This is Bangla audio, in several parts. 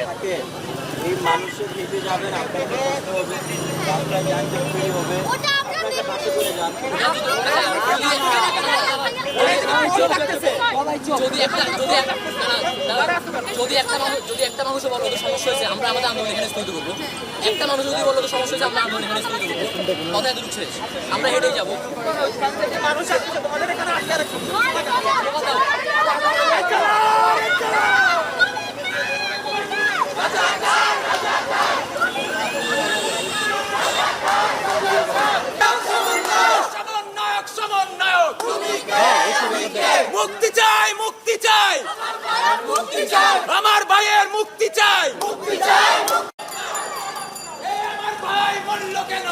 থাকে এই মানুষের হেঁটে যাবেন আপনার কষ্ট হবে আপনার যানজট তৈরি হবে আপনাকে বাসে করে যান যদি একটা যদি একটা যদি একটা মানুষ যদি একটা মানুষ বলো তো সমস্যা হয়েছে আমরা আমাদের আন্দোলন এখানে স্থগিত করব একটা মানুষ যদি বলো তো সমস্যা হয়েছে আমরা আন্দোলন এখানে স্থগিত করব কথা। এত শেষ আমরা হেঁটেই যাব সমন্বয়ক সমন্বয়ক মুক্তি চাই মুক্তি চাই। আমার ভাইয়ের মুক্তি চাই। এই আমার ভাই মরল কেন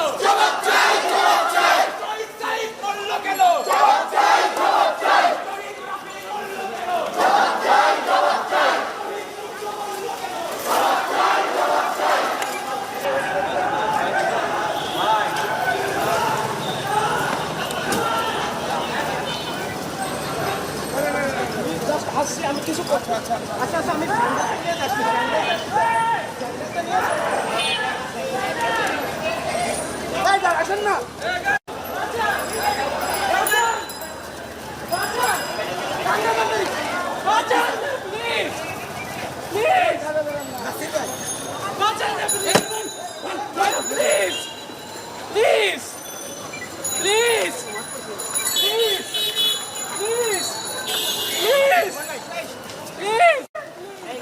শহীদ সাহিদ মরল কেন Please! Please! Please! Please! Please! Please! Please! এই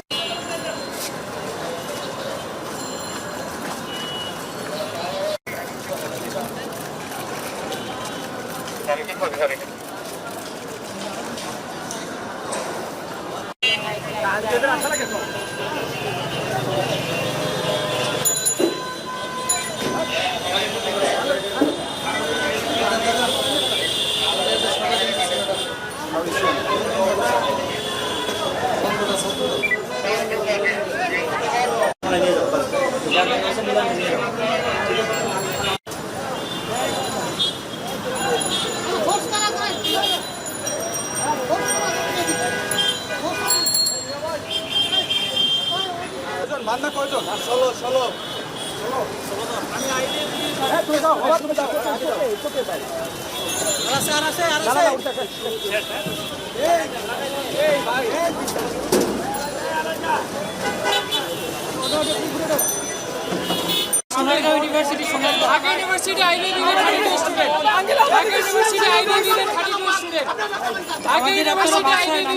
কি করতে হবে সরেন Please! Sonargaon university Sonargaon Dhaka university আইনি বিভাগ thirty two student Dhaka university আইনি বিভাগ thirty two student Dhaka university আইনি